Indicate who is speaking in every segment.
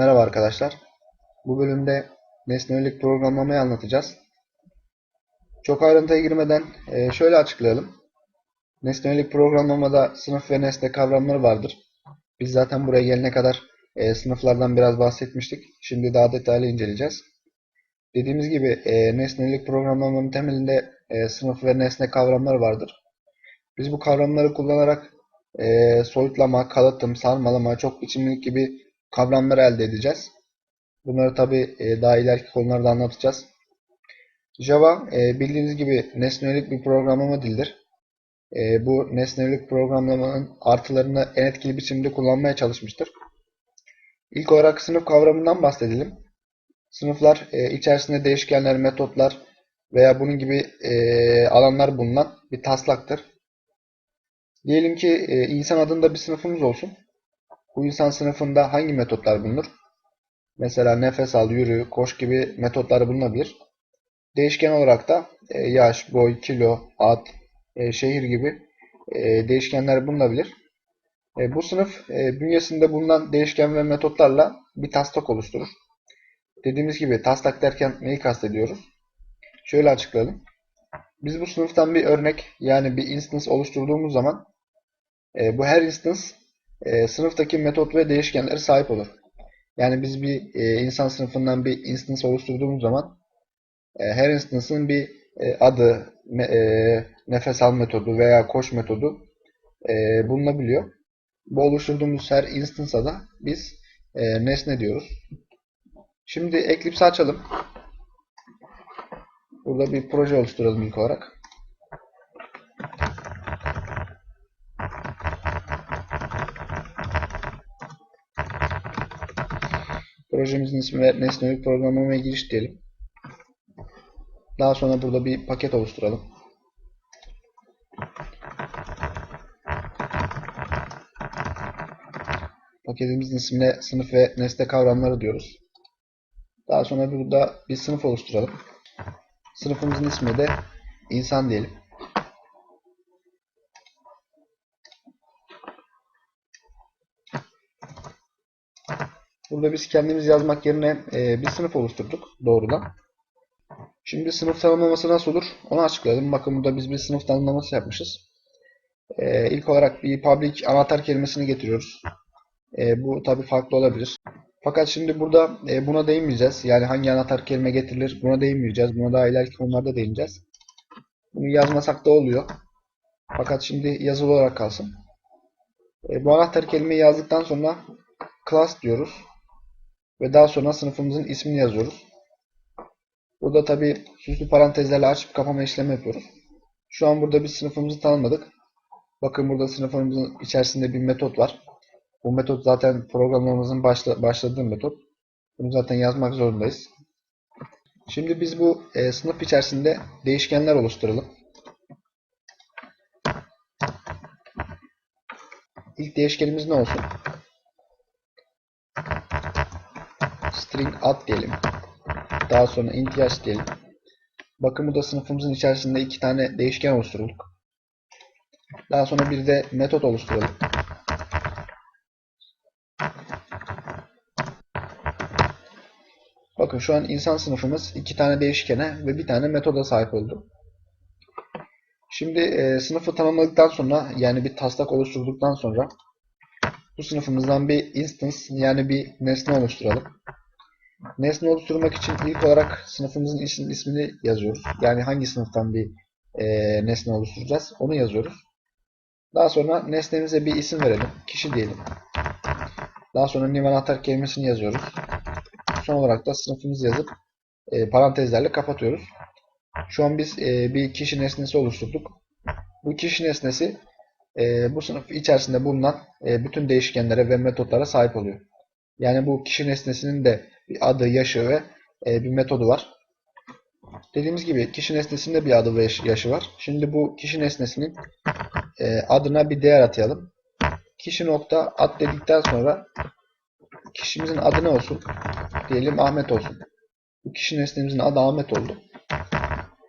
Speaker 1: Merhaba arkadaşlar. Bu bölümde nesnelik programlamayı anlatacağız. Çok ayrıntıya girmeden e, şöyle açıklayalım. Nesnelik programlamada sınıf ve nesne kavramları vardır. Biz zaten buraya gelene kadar e, sınıflardan biraz bahsetmiştik. Şimdi daha detaylı inceleyeceğiz. Dediğimiz gibi e, nesnelik programlamanın temelinde sınıf ve nesne kavramları vardır. Biz bu kavramları kullanarak soyutlama, kalıtım, sarmalama, çok biçimlilik gibi kavramları elde edeceğiz. Bunları tabi daha ileriki konularda anlatacağız. Java e, bildiğiniz gibi nesnelik bir programlama dilidir. E, bu nesnelik programlamanın artılarını en etkili biçimde kullanmaya çalışmıştır. İlk olarak sınıf kavramından bahsedelim. Sınıflar e, içerisinde değişkenler, metotlar veya bunun gibi alanlar bulunan bir taslaktır. Diyelim ki insan adında bir sınıfımız olsun. Bu insan sınıfında hangi metotlar bulunur? Mesela nefes al, yürü, koş gibi metotlar bulunabilir. Değişken olarak da e, yaş, boy, kilo, ad, e, şehir gibi e, değişkenler bulunabilir. Bu sınıf bünyesinde bulunan değişken ve metotlarla bir taslak oluşturur. Dediğimiz gibi taslak derken neyi kastediyoruz? Şöyle açıklayalım. Biz bu sınıftan bir örnek yani bir instance oluşturduğumuz zaman bu her instance e, sınıftaki metot ve değişkenlere sahip olur. Yani biz bir e, insan sınıfından bir instance oluşturduğumuz zaman e, her instance'ın bir e, adı, me, e, nefes al metodu veya koş metodu e, bulunabiliyor. Bu oluşturduğumuz her instance'a da biz e, nesne diyoruz. Şimdi Eclipse açalım. Burada bir proje oluşturalım ilk olarak. Projemizin ismi nesnelik programlamaya giriş diyelim. Daha sonra burada bir paket oluşturalım. Paketimizin ismine sınıf ve nesne kavramları diyoruz. Daha sonra burada bir sınıf oluşturalım. Sınıfımızın ismi de insan diyelim. Burada biz kendimiz yazmak yerine e, bir sınıf oluşturduk doğrudan. Şimdi sınıf tanımlaması nasıl olur? Onu açıklayalım. Bakın burada biz bir sınıf tanımlaması yapmışız. E, ilk olarak bir public anahtar kelimesini getiriyoruz. E, bu tabi farklı olabilir. Fakat şimdi burada e, buna değinmeyeceğiz. Yani hangi anahtar kelime getirilir buna değinmeyeceğiz. Buna daha ileriki konularda değineceğiz. Bunu yazmasak da oluyor. Fakat şimdi yazılı olarak kalsın. E, bu anahtar kelimeyi yazdıktan sonra class diyoruz. Ve daha sonra sınıfımızın ismini yazıyoruz. Burada tabi süslü parantezlerle açıp kapama işlemi yapıyoruz. Şu an burada bir sınıfımızı tanımladık. Bakın burada sınıfımızın içerisinde bir metot var. Bu metot zaten programlamamızın başla, başladığı metot. Bunu zaten yazmak zorundayız. Şimdi biz bu e, sınıf içerisinde değişkenler oluşturalım. İlk değişkenimiz ne olsun? String ad diyelim. Daha sonra int yaş diyelim. Bakın burada sınıfımızın içerisinde iki tane değişken oluşturulduk. Daha sonra bir de metot oluşturalım. Bakın şu an insan sınıfımız iki tane değişkene ve bir tane metoda sahip oldu. Şimdi e, sınıfı tanımladıktan sonra yani bir taslak oluşturduktan sonra bu sınıfımızdan bir instance yani bir nesne oluşturalım. Nesne oluşturmak için ilk olarak sınıfımızın ismini yazıyoruz. Yani hangi sınıftan bir e, nesne oluşturacağız onu yazıyoruz. Daha sonra nesnemize bir isim verelim. Kişi diyelim. Daha sonra new anahtar kelimesini yazıyoruz. Son olarak da sınıfımızı yazıp e, parantezlerle kapatıyoruz. Şu an biz e, bir kişi nesnesi oluşturduk. Bu kişi nesnesi e, bu sınıf içerisinde bulunan e, bütün değişkenlere ve metotlara sahip oluyor. Yani bu kişi nesnesinin de bir adı, yaşı ve e, bir metodu var. Dediğimiz gibi kişi nesnesinde bir adı ve yaşı var. Şimdi bu kişi nesnesinin e, adına bir değer atayalım. Kişi nokta ad dedikten sonra kişimizin adı ne olsun? Diyelim Ahmet olsun. Bu kişi nesnemizin adı Ahmet oldu.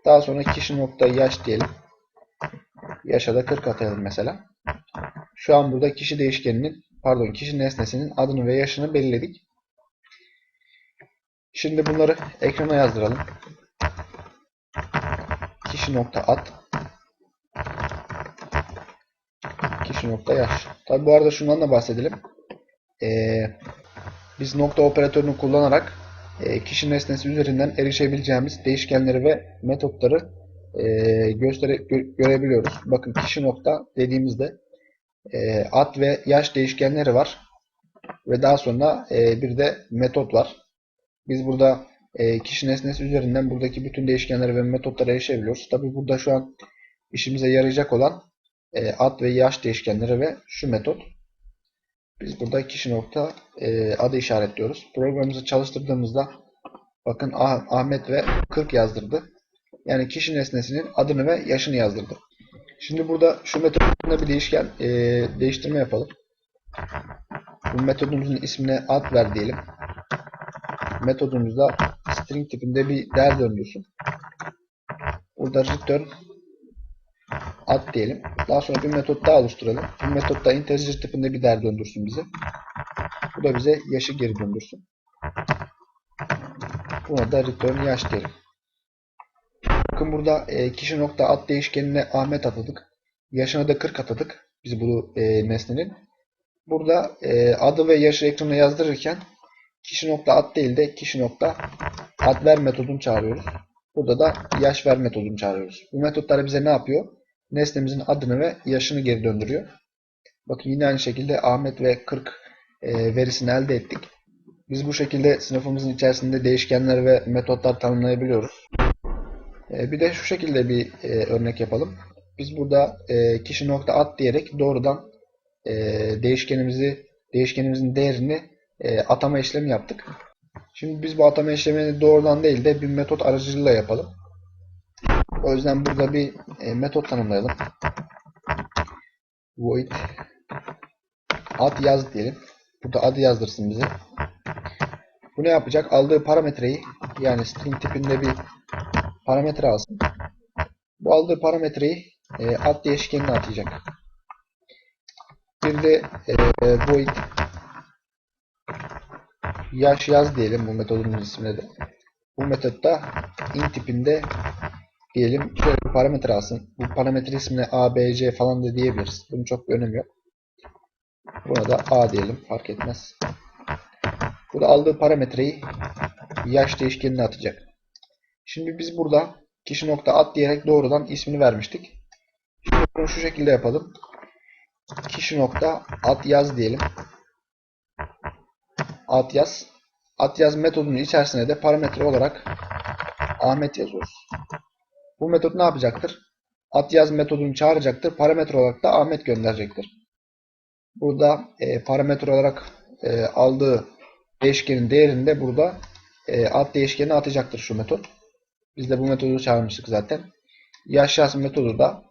Speaker 1: Daha sonra kişi nokta yaş diyelim. Yaşa da 40 atayalım mesela. Şu an burada kişi değişkeninin pardon kişi nesnesinin adını ve yaşını belirledik. Şimdi bunları ekrana yazdıralım. Kişi nokta at. Kişi nokta yaş. Tabi bu arada şundan da bahsedelim. Ee, biz nokta operatörünü kullanarak e, kişi nesnesi üzerinden erişebileceğimiz değişkenleri ve metotları e, göstere gö- görebiliyoruz. Bakın kişi nokta dediğimizde e, ad ve yaş değişkenleri var. Ve daha sonra e, bir de metot var. Biz burada e, kişi nesnesi üzerinden buradaki bütün değişkenleri ve metotlara erişebiliyoruz. Tabi burada şu an işimize yarayacak olan e, ad ve yaş değişkenleri ve şu metot. Biz burada kişi nokta e, adı işaretliyoruz. Programımızı çalıştırdığımızda bakın Ah- Ahmet ve 40 yazdırdı. Yani kişi nesnesinin adını ve yaşını yazdırdı. Şimdi burada şu metodunda bir değişken e, değiştirme yapalım. Bu metodumuzun ismine ad ver diyelim. Metodumuzda string tipinde bir değer döndürsün. Burada return ad diyelim. Daha sonra bir metot daha oluşturalım. Bu metotta integer tipinde bir değer döndürsün bize. Bu da bize yaşı geri döndürsün. Buna da return yaş diyelim. Bakın burada e, kişi nokta ad değişkenine Ahmet atadık. Yaşına da 40 atadık. Biz bu e, nesnenin. Burada e, adı ve yaşı ekrana yazdırırken kişi nokta ad değil de kişi nokta ad ver metodunu çağırıyoruz. Burada da yaş ver metodunu çağırıyoruz. Bu metotlar bize ne yapıyor? Nesnemizin adını ve yaşını geri döndürüyor. Bakın yine aynı şekilde Ahmet ve 40 e, verisini elde ettik. Biz bu şekilde sınıfımızın içerisinde değişkenler ve metotlar tanımlayabiliyoruz. E, bir de şu şekilde bir e, örnek yapalım. Biz burada kişi nokta ad diyerek doğrudan değişkenimizi değişkenimizin değerini e, atama işlemi yaptık. Şimdi biz bu atama işlemini doğrudan değil de bir metot aracılığıyla yapalım. O yüzden burada bir e, metot tanımlayalım. Void ad yaz diyelim. Burada adı yazdırsın bize. Bu ne yapacak? Aldığı parametreyi yani string tipinde bir parametre alsın. Bu aldığı parametreyi e, ad değişkenine atayacak. Bir de e, void yaş yaz diyelim bu metodun ismine de. Bu metotta int tipinde diyelim şöyle bir parametre alsın. Bu parametre ismine a, b, c falan da diyebiliriz. Bunun çok bir önemi yok. Buna da a diyelim. Fark etmez. Bu da aldığı parametreyi yaş değişkenine atacak. Şimdi biz burada kişi nokta at diyerek doğrudan ismini vermiştik. Şimdi bunu şu şekilde yapalım. Kişi nokta at yaz diyelim. At yaz. At yaz metodunun içerisine de parametre olarak Ahmet yazıyoruz. Bu metot ne yapacaktır? At yaz metodunu çağıracaktır. Parametre olarak da Ahmet gönderecektir. Burada e, parametre olarak e, aldığı değişkenin değerini de burada e, ad değişkenine atacaktır şu metot. Biz de bu metodu çağırmıştık zaten. Yaş yaz metodu da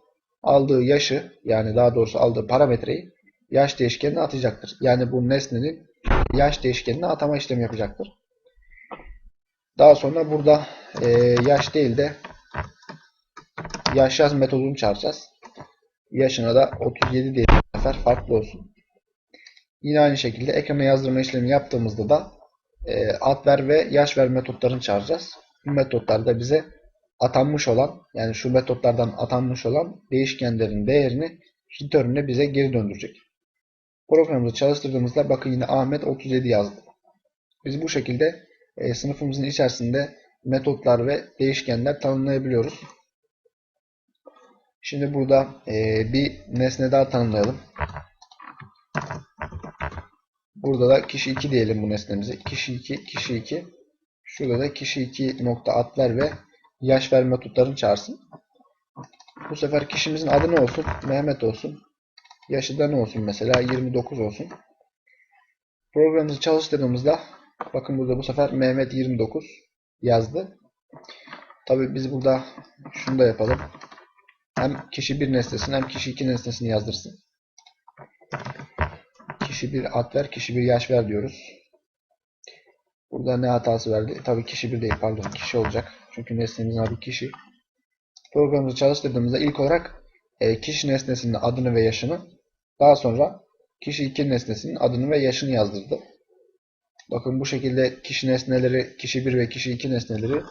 Speaker 1: aldığı yaşı yani daha doğrusu aldığı parametreyi yaş değişkenine atacaktır. Yani bu nesnenin yaş değişkenine atama işlemi yapacaktır. Daha sonra burada e, yaş değil de yaş yaz metodunu çağıracağız. Yaşına da 37 diye farklı olsun. Yine aynı şekilde ekrana yazdırma işlemi yaptığımızda da e, ad ver ve yaş ver metotlarını çağıracağız. Bu metotlar da bize atanmış olan yani şu metotlardan atanmış olan değişkenlerin değerini return'üne bize geri döndürecek. Programımızı çalıştırdığımızda bakın yine Ahmet 37 yazdı. Biz bu şekilde e, sınıfımızın içerisinde metotlar ve değişkenler tanımlayabiliyoruz. Şimdi burada e, bir nesne daha tanımlayalım. Burada da kişi 2 diyelim bu nesnemize. Kişi 2, kişi 2. Şurada da kişi 2 nokta ad ver ve yaş ver metotlarını çağırsın. Bu sefer kişimizin adı ne olsun? Mehmet olsun. Yaşı da ne olsun mesela? 29 olsun. Programımızı çalıştırdığımızda bakın burada bu sefer Mehmet 29 yazdı. Tabi biz burada şunu da yapalım. Hem kişi bir nesnesini hem kişi iki nesnesini yazdırsın. Kişi bir ad ver, kişi bir yaş ver diyoruz. Burada ne hatası verdi? Tabii kişi bir değil pardon kişi olacak. Çünkü nesnemizin adı kişi. Programımızı çalıştırdığımızda ilk olarak e, kişi nesnesinin adını ve yaşını daha sonra kişi 2 nesnesinin adını ve yaşını yazdırdı. Bakın bu şekilde kişi nesneleri, kişi 1 ve kişi 2 nesneleri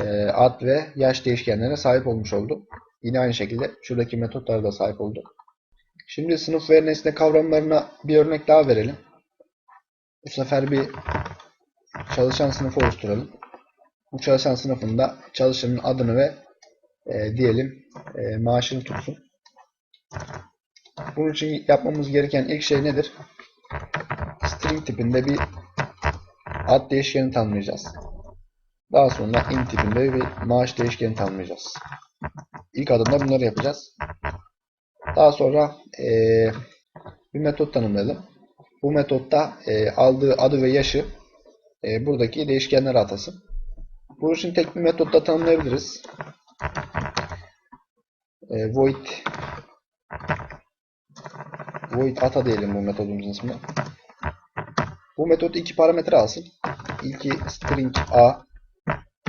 Speaker 1: e, ad ve yaş değişkenlerine sahip olmuş oldu. Yine aynı şekilde şuradaki metotlara da sahip oldu. Şimdi sınıf ve nesne kavramlarına bir örnek daha verelim. Bu sefer bir çalışan sınıfı oluşturalım. Bu çalışan sınıfında çalışanın adını ve e, diyelim e, maaşını tutsun. Bunun için yapmamız gereken ilk şey nedir? String tipinde bir ad değişkeni tanımlayacağız. Daha sonra int tipinde bir maaş değişkeni tanımlayacağız. İlk adımda bunları yapacağız. Daha sonra e, bir metot tanımlayalım. Bu metotta e, aldığı adı ve yaşı e, buradaki değişkenlere atasın. Bunun için tek bir metotta tanımlayabiliriz. E, void void ata diyelim bu metodumuzun ismini. Bu metot iki parametre alsın. İlki string a,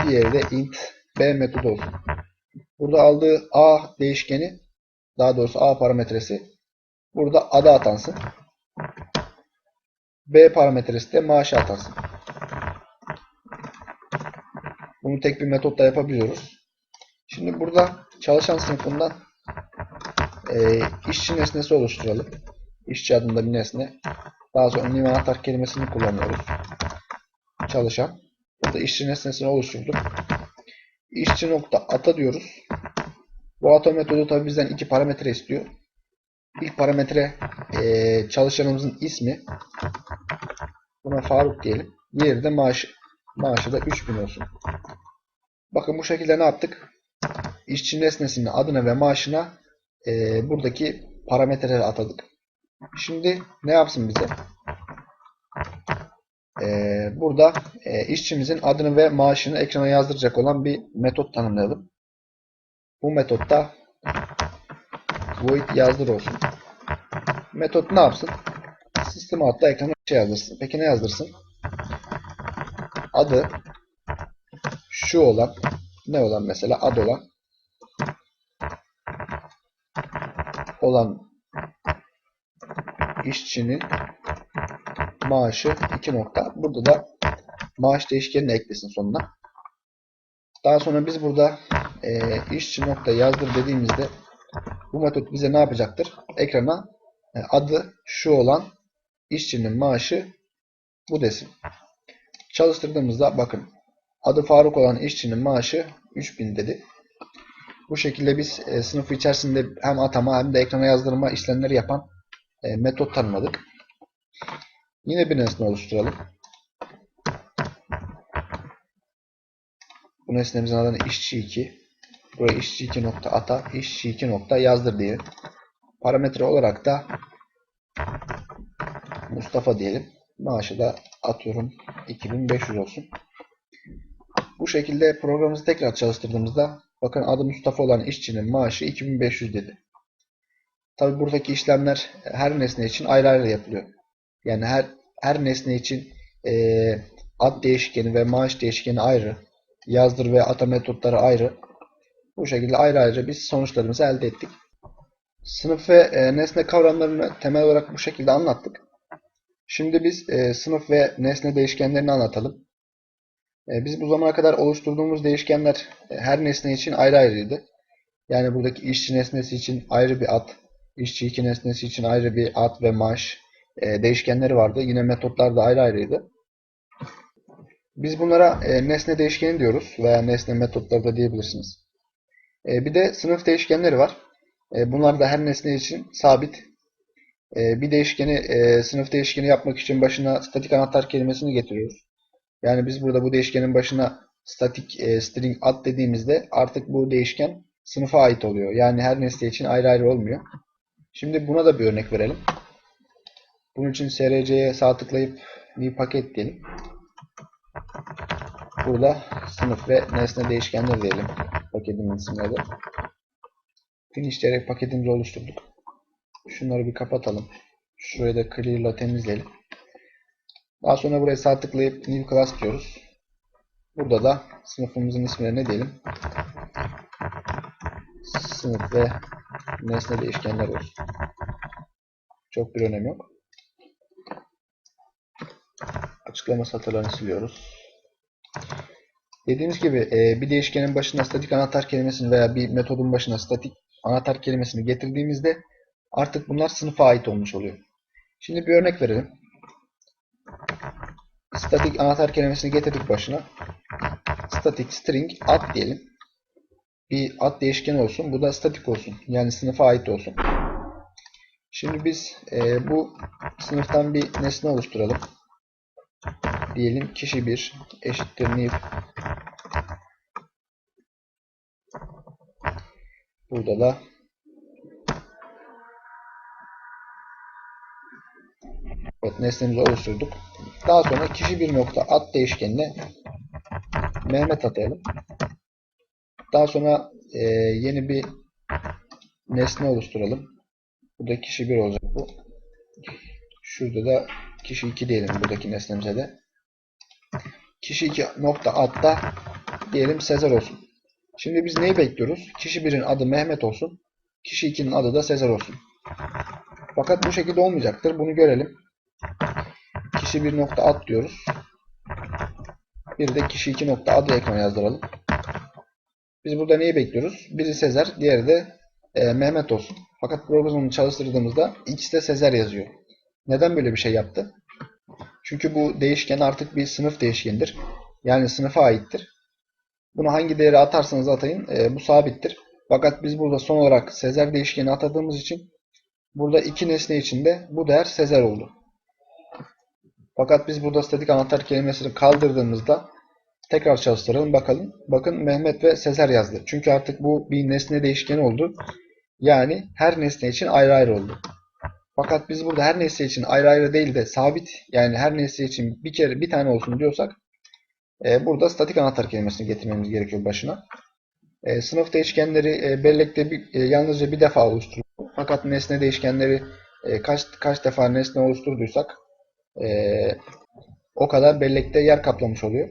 Speaker 1: diğeri de int b metodu olsun. Burada aldığı a değişkeni, daha doğrusu a parametresi burada ada atansın. B parametresi de maaşı atansın. Bunu tek bir metotla yapabiliyoruz. Şimdi burada çalışan sınıfından e, işçi nesnesi oluşturalım. İşçi adında bir nesne. Daha sonra new anahtar kelimesini kullanıyoruz. Çalışan. Burada işçi nesnesini oluşturduk. İşçi nokta ata diyoruz. Bu ata metodu tabi bizden iki parametre istiyor. İlk parametre e, çalışanımızın ismi. Buna Faruk diyelim. Diğeri de maaşı. Maaşı da 3000 olsun. Bakın bu şekilde ne yaptık? İşçi nesnesinin adına ve maaşına e, buradaki parametreleri atadık. Şimdi ne yapsın bize? E, burada e, işçimizin adını ve maaşını ekrana yazdıracak olan bir metot tanımlayalım. Bu metotta void yazdır olsun. Metot ne yapsın? Sistem adlı ekrana şey yazdırsın. Peki ne yazdırsın? Adı şu olan ne olan mesela ad olan olan işçinin maaşı 2 nokta. Burada da maaş değişkenini eklesin sonuna. Daha sonra biz burada e, işçi nokta yazdır dediğimizde bu metot bize ne yapacaktır? Ekrana e, adı şu olan işçinin maaşı bu desin. Çalıştırdığımızda bakın adı Faruk olan işçinin maaşı 3000 dedi. Bu şekilde biz e, sınıf içerisinde hem atama hem de ekrana yazdırma işlemleri yapan e, metot tanımladık. Yine bir nesne oluşturalım. Bu nesnemizin adını işçi2. Buraya işçi2 nokta ata, işçi2 nokta yazdır diye. Parametre olarak da Mustafa diyelim. Maaşı da atıyorum 2500 olsun. Bu şekilde programımızı tekrar çalıştırdığımızda bakın adı Mustafa olan işçinin maaşı 2500 dedi. Tabi buradaki işlemler her nesne için ayrı ayrı yapılıyor. Yani her her nesne için e, ad değişkeni ve maaş değişkeni ayrı. Yazdır ve ata metotları ayrı. Bu şekilde ayrı ayrı biz sonuçlarımızı elde ettik. Sınıf ve e, nesne kavramlarını temel olarak bu şekilde anlattık. Şimdi biz e, sınıf ve nesne değişkenlerini anlatalım. E, biz bu zamana kadar oluşturduğumuz değişkenler e, her nesne için ayrı ayrıydı. Yani buradaki işçi nesnesi için ayrı bir ad, işçi iki nesnesi için ayrı bir ad ve maaş e, değişkenleri vardı. Yine metotlar da ayrı ayrıydı. Biz bunlara e, nesne değişkeni diyoruz veya nesne metotları da diyebilirsiniz. E, bir de sınıf değişkenleri var. E, bunlar da her nesne için sabit. E, bir değişkeni e, sınıf değişkeni yapmak için başına statik anahtar kelimesini getiriyoruz. Yani biz burada bu değişkenin başına statik e, string ad dediğimizde artık bu değişken sınıfa ait oluyor. Yani her nesne için ayrı ayrı olmuyor. Şimdi buna da bir örnek verelim. Bunun için src'ye sağ tıklayıp bir paket diyelim. Burada sınıf ve nesne değişkenler diyelim. Paketimin ismini de. Finish paketimizi oluşturduk. Şunları bir kapatalım. Şurayı da clear ile temizleyelim. Daha sonra buraya sağ tıklayıp new class diyoruz. Burada da sınıfımızın ismine ne diyelim? Sınıf ve nesne değişkenler olsun. Çok bir önemi yok. açıklama satırlarını siliyoruz. Dediğimiz gibi e, bir değişkenin başına statik anahtar kelimesini veya bir metodun başına statik anahtar kelimesini getirdiğimizde artık bunlar sınıfa ait olmuş oluyor. Şimdi bir örnek verelim. Statik anahtar kelimesini getirdik başına. Static string ad diyelim. Bir ad değişkeni olsun. Bu da statik olsun. Yani sınıfa ait olsun. Şimdi biz e, bu sınıftan bir nesne oluşturalım. Diyelim kişi 1 eşittir new Burada da Evet, nesnemizi oluşturduk. Daha sonra kişi bir nokta at değişkenine Mehmet atayalım. Daha sonra e, yeni bir nesne oluşturalım. Burada kişi 1 olacak bu. Şurada da kişi 2 diyelim buradaki nesnemize de. Kişi 2 nokta atta diyelim Sezer olsun. Şimdi biz neyi bekliyoruz? Kişi 1'in adı Mehmet olsun. Kişi 2'nin adı da Sezer olsun. Fakat bu şekilde olmayacaktır. Bunu görelim. Kişi 1 nokta ad diyoruz. Bir de kişi 2 nokta adı ekrana yazdıralım. Biz burada neyi bekliyoruz? Biri Sezer, diğeri de e, Mehmet olsun. Fakat programı çalıştırdığımızda de Sezer yazıyor. Neden böyle bir şey yaptı? Çünkü bu değişken artık bir sınıf değişkenidir. Yani sınıfa aittir. Bunu hangi değeri atarsanız atayın e, bu sabittir. Fakat biz burada son olarak Sezer değişkeni atadığımız için burada iki nesne içinde bu değer Sezer oldu. Fakat biz burada statik anahtar kelimesini kaldırdığımızda tekrar çalıştıralım bakalım. Bakın Mehmet ve Sezer yazdı. Çünkü artık bu bir nesne değişkeni oldu. Yani her nesne için ayrı ayrı oldu. Fakat biz burada her nesne için ayrı ayrı değil de sabit yani her nesne için bir kere bir tane olsun diyorsak e, burada statik anahtar kelimesini getirmemiz gerekiyor başına. E, sınıf değişkenleri e, bellekte bir, e, yalnızca bir defa oluşturulur. Fakat nesne değişkenleri e, kaç kaç defa nesne oluşturduysak e, o kadar bellekte yer kaplamış oluyor.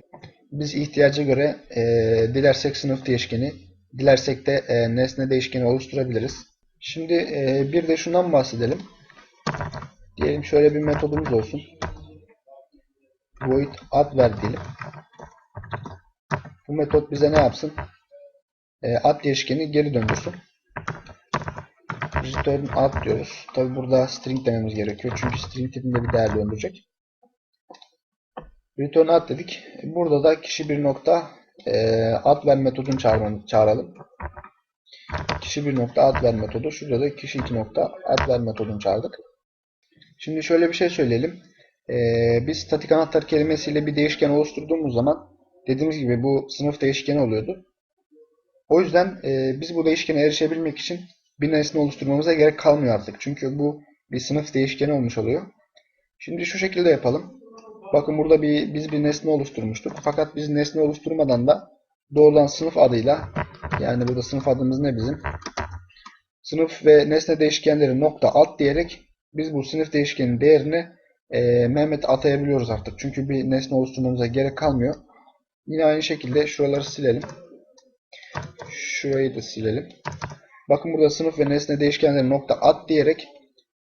Speaker 1: Biz ihtiyaca göre e, dilersek sınıf değişkeni, dilersek de e, nesne değişkeni oluşturabiliriz. Şimdi e, bir de şundan bahsedelim. Diyelim şöyle bir metodumuz olsun. Void ad ver diyelim. Bu metot bize ne yapsın? E, ad değişkeni geri döndürsün. Return ad diyoruz. Tabi burada string dememiz gerekiyor. Çünkü string tipinde bir değer döndürecek. Return ad dedik. Burada da kişi bir nokta e, ad ver metodunu çağıralım. Kişi bir nokta ad ver metodu. Şurada da kişi iki nokta ad ver metodunu çağırdık. Şimdi şöyle bir şey söyleyelim. E, biz statik anahtar kelimesiyle bir değişken oluşturduğumuz zaman dediğimiz gibi bu sınıf değişkeni oluyordu. O yüzden e, biz bu değişkene erişebilmek için bir nesne oluşturmamıza gerek kalmıyor artık. Çünkü bu bir sınıf değişkeni olmuş oluyor. Şimdi şu şekilde yapalım. Bakın burada bir biz bir nesne oluşturmuştuk. Fakat biz nesne oluşturmadan da doğrudan sınıf adıyla yani burada sınıf adımız ne bizim? Sınıf ve nesne değişkenleri nokta alt diyerek biz bu sınıf değişkenin değerini e, Mehmet atayabiliyoruz artık. Çünkü bir nesne oluşturmamıza gerek kalmıyor. Yine aynı şekilde şuraları silelim. Şurayı da silelim. Bakın burada sınıf ve nesne değişkenleri nokta at diyerek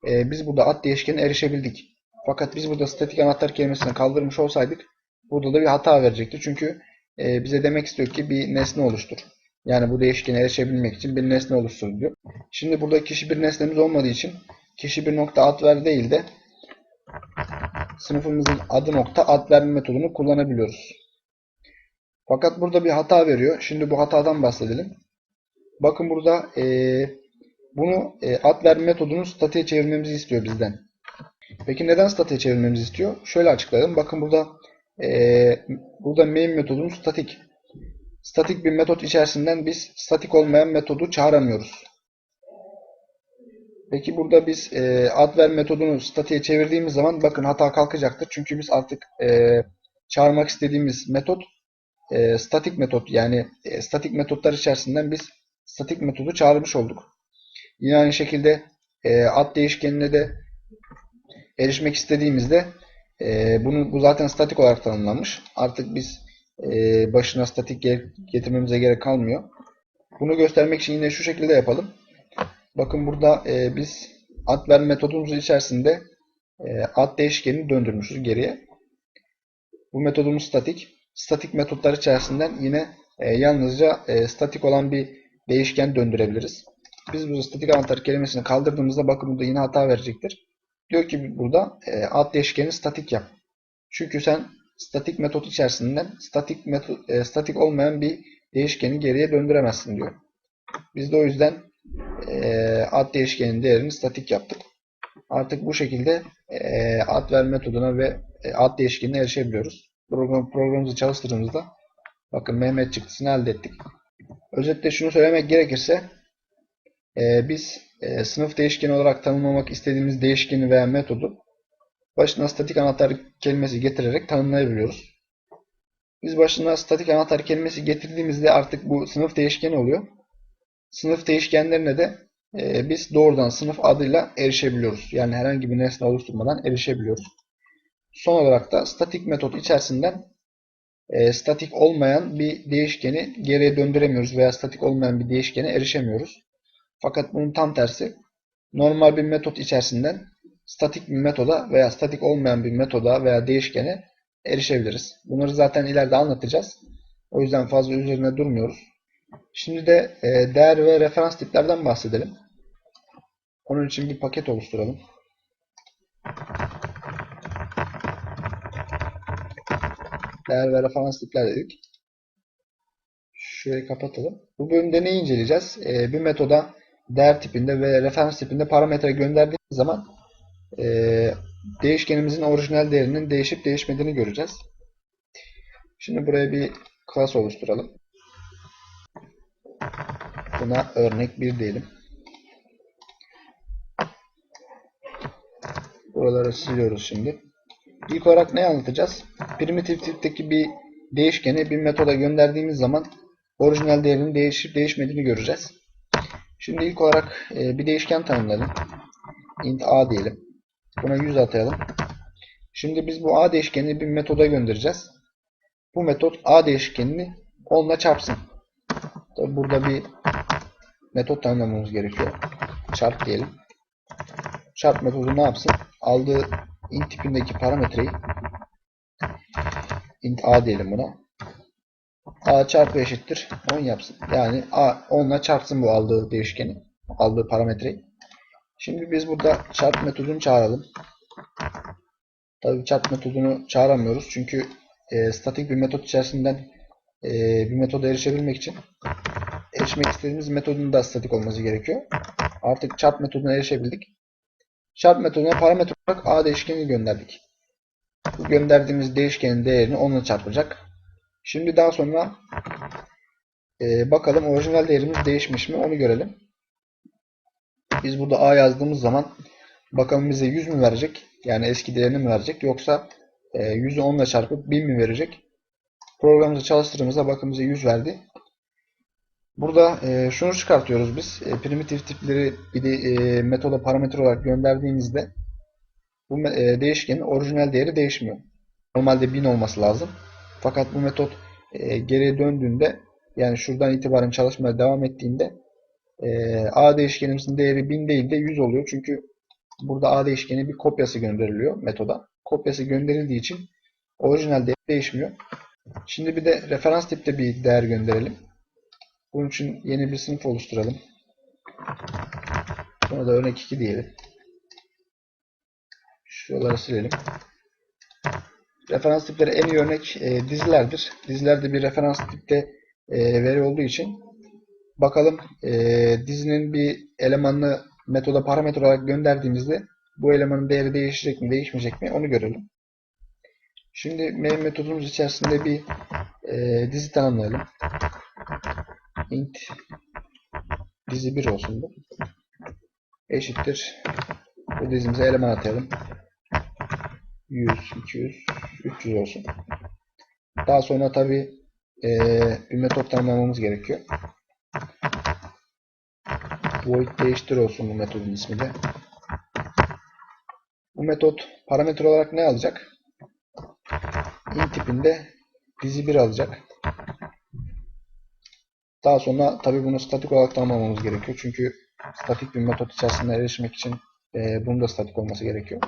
Speaker 1: e, biz burada at değişkenine erişebildik. Fakat biz burada statik anahtar kelimesini kaldırmış olsaydık burada da bir hata verecekti. Çünkü e, bize demek istiyor ki bir nesne oluştur. Yani bu değişkene erişebilmek için bir nesne oluştur diyor. Şimdi burada kişi bir nesnemiz olmadığı için kişi bir nokta ad ver değil de sınıfımızın adı nokta ad verme metodunu kullanabiliyoruz. Fakat burada bir hata veriyor. Şimdi bu hatadan bahsedelim. Bakın burada e, bunu e, ad verme metodunu statiğe çevirmemizi istiyor bizden. Peki neden statiğe çevirmemizi istiyor? Şöyle açıklayalım. Bakın burada e, burada main metodumuz statik. Statik bir metot içerisinden biz statik olmayan metodu çağıramıyoruz. Peki burada biz e, ad ver metodunu statiğe çevirdiğimiz zaman bakın hata kalkacaktır. Çünkü biz artık e, çağırmak istediğimiz metot e, statik metot yani e, statik metotlar içerisinden biz statik metodu çağırmış olduk. Yine aynı şekilde e, ad değişkenine de erişmek istediğimizde e, bunu bu zaten statik olarak tanımlanmış. Artık biz e, başına statik getirmemize gerek kalmıyor. Bunu göstermek için yine şu şekilde yapalım. Bakın burada e, biz ad ver metodumuz içerisinde e, ad değişkenini döndürmüşüz geriye. Bu metodumuz statik. Statik metotlar içerisinden yine e, yalnızca e, statik olan bir değişken döndürebiliriz. Biz bu statik anahtar kelimesini kaldırdığımızda bakın burada yine hata verecektir. Diyor ki burada e, ad değişkeni statik yap. Çünkü sen statik metot içerisinden statik metot, e, statik olmayan bir değişkeni geriye döndüremezsin diyor. Biz de o yüzden e, ad değişkenin değerini statik yaptık. Artık bu şekilde e, ad ver metoduna ve e, ad değişkenine erişebiliyoruz. Program, programımızı çalıştırdığımızda bakın Mehmet çıktısını elde ettik. Özetle şunu söylemek gerekirse e, biz e, sınıf değişkeni olarak tanımlamak istediğimiz değişkeni veya metodu başına statik anahtar kelimesi getirerek tanımlayabiliyoruz. Biz başına statik anahtar kelimesi getirdiğimizde artık bu sınıf değişkeni oluyor. Sınıf değişkenlerine de e, biz doğrudan sınıf adıyla erişebiliyoruz. Yani herhangi bir nesne oluşturmadan erişebiliyoruz. Son olarak da statik metot içerisinden e, statik olmayan bir değişkeni geriye döndüremiyoruz veya statik olmayan bir değişkene erişemiyoruz. Fakat bunun tam tersi normal bir metot içerisinden statik bir metoda veya statik olmayan bir metoda veya değişkene erişebiliriz. Bunları zaten ileride anlatacağız. O yüzden fazla üzerine durmuyoruz. Şimdi de e, değer ve referans tiplerden bahsedelim. Onun için bir paket oluşturalım. Değer ve referans tipler dedik. Şurayı kapatalım. Bu bölümde neyi inceleyeceğiz? E, bir metoda değer tipinde ve referans tipinde parametre gönderdiğimiz zaman e, değişkenimizin orijinal değerinin değişip değişmediğini göreceğiz. Şimdi buraya bir class oluşturalım. Buna örnek 1 diyelim. Buraları siliyoruz şimdi. İlk olarak ne anlatacağız? Primitif tipteki bir değişkeni bir metoda gönderdiğimiz zaman orijinal değerinin değişip değişmediğini göreceğiz. Şimdi ilk olarak bir değişken tanımlayalım. int a diyelim. Buna 100 atayalım. Şimdi biz bu a değişkenini bir metoda göndereceğiz. Bu metot a değişkenini 10 ile çarpsın. Tabi burada bir metot tanımlamamız gerekiyor. Çarp diyelim. Çarp metodu ne yapsın? Aldığı int tipindeki parametreyi int a diyelim buna. A çarpı eşittir 10 yapsın. Yani a 10 ile çarpsın bu aldığı değişkeni. Aldığı parametreyi. Şimdi biz burada çarp metodunu çağıralım. Tabii çarp metodunu çağıramıyoruz. Çünkü e, statik bir metot içerisinden e, bir metoda erişebilmek için erişmek istediğimiz metodun da statik olması gerekiyor. Artık çarp metoduna erişebildik. Çarp metoduna parametre olarak a değişkenini gönderdik. Bu gönderdiğimiz değişkenin değerini 10 ile çarpacak. Şimdi daha sonra e, bakalım orijinal değerimiz değişmiş mi onu görelim. Biz burada a yazdığımız zaman bakalım bize 100 mü verecek? Yani eski değerini mi verecek? Yoksa e, 100'ü 10 ile çarpıp 1000 mi verecek? Programımızı çalıştırdığımızda bakın bize 100 verdi. Burada e, şunu çıkartıyoruz biz. E, primitif tipleri bir de e, metoda parametre olarak gönderdiğimizde bu e, değişkenin orijinal değeri değişmiyor. Normalde 1000 olması lazım. Fakat bu metot e, geriye döndüğünde yani şuradan itibaren çalışmaya devam ettiğinde e, a değişkenimizin değeri 1000 değil de 100 oluyor. Çünkü burada a değişkeni bir kopyası gönderiliyor metoda. Kopyası gönderildiği için orijinal değer değişmiyor. Şimdi bir de referans tipte bir değer gönderelim. Bunun için yeni bir sınıf oluşturalım. Buna da örnek 2 diyelim. Şuraları silelim. Referans tipleri en iyi örnek e, dizilerdir. Dizilerde bir referans tipte e, veri olduğu için bakalım e, dizinin bir elemanını metoda parametre olarak gönderdiğimizde bu elemanın değeri değişecek mi değişmeyecek mi onu görelim. Şimdi main metodumuz içerisinde bir e, dizi tanımlayalım. int dizi 1 olsun bu. Eşittir. Bu dizimize eleman atayalım. 100, 200, 300 olsun. Daha sonra tabi e, bir metot tanımlamamız gerekiyor. Void değiştir olsun bu metodun ismi de. Bu metot parametre olarak ne alacak? int tipinde dizi 1 alacak. Daha sonra tabi bunu statik olarak tanımlamamız gerekiyor. Çünkü statik bir metot içerisinde erişmek için e, bunun da statik olması gerekiyor.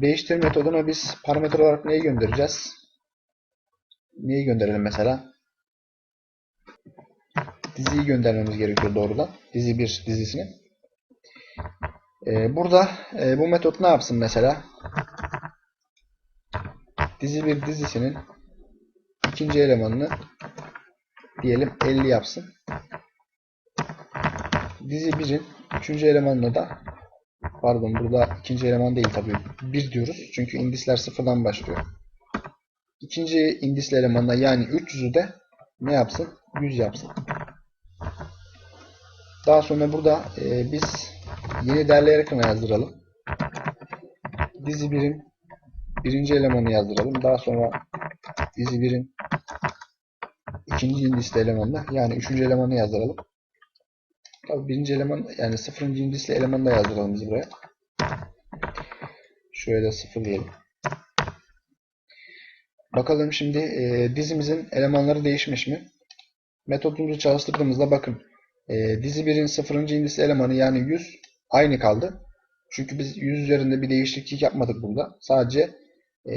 Speaker 1: Değiştir metoduna biz parametre olarak neyi göndereceğiz? Neyi gönderelim mesela? Diziyi göndermemiz gerekiyor doğrudan. Dizi 1 dizisini. Ee, burada e, bu metot ne yapsın mesela? Dizi 1 dizisinin ikinci elemanını diyelim 50 yapsın. Dizi 1'in üçüncü elemanını da pardon burada ikinci eleman değil tabii 1 diyoruz. Çünkü indisler sıfırdan başlıyor. İkinci indisli elemanına yani 300'ü de ne yapsın? 100 yapsın. Daha sonra burada e, biz yeni değerler ekranı yazdıralım. Dizi 1'in birinci elemanı yazdıralım. Daha sonra dizi 1'in ikinci indisli elemanını yani üçüncü elemanı yazdıralım. Tabii birinci eleman yani sıfırıncı indisli elemanı da yazdıralım biz buraya. Şöyle sıfır diyelim. Bakalım şimdi e, dizimizin elemanları değişmiş mi? Metodumuzu çalıştırdığımızda bakın e, dizi 1'in sıfırıncı indisli elemanı yani 100 aynı kaldı. Çünkü biz 100 üzerinde bir değişiklik yapmadık burada. Sadece e,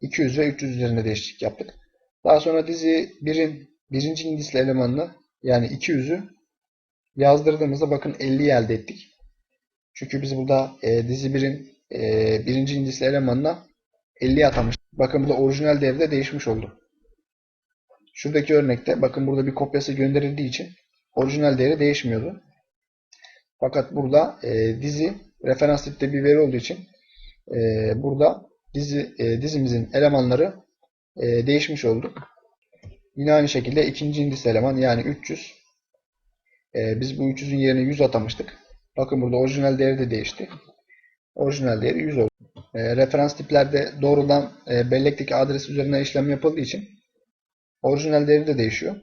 Speaker 1: 200 ve 300 üzerinde değişiklik yaptık. Daha sonra dizi 1'in birinci indisli elemanını yani 200'ü yazdırdığımızda bakın 50 elde ettik. Çünkü biz burada e, dizi 1'in e, birinci indisli elemanına 50 atamış. Bakın burada orijinal değerde değişmiş oldu. Şuradaki örnekte bakın burada bir kopyası gönderildiği için orijinal değeri değişmiyordu. Fakat burada e, dizi referans tipte bir veri olduğu için e, burada dizi e, dizimizin elemanları e, değişmiş oldu. Yine aynı şekilde ikinci indis eleman yani 300. E, biz bu 300'ün yerine 100 atamıştık. Bakın burada orijinal değeri de değişti. Orijinal değeri 100 oldu. E, referans tiplerde doğrudan e, bellekteki adres üzerinden işlem yapıldığı için orijinal değeri de değişiyor.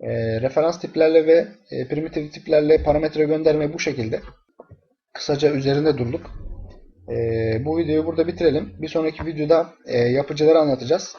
Speaker 1: E, referans tiplerle ve e, primitif tiplerle parametre gönderme bu şekilde. Kısaca üzerinde durduk. E, bu videoyu burada bitirelim. Bir sonraki videoda e, yapıcıları anlatacağız.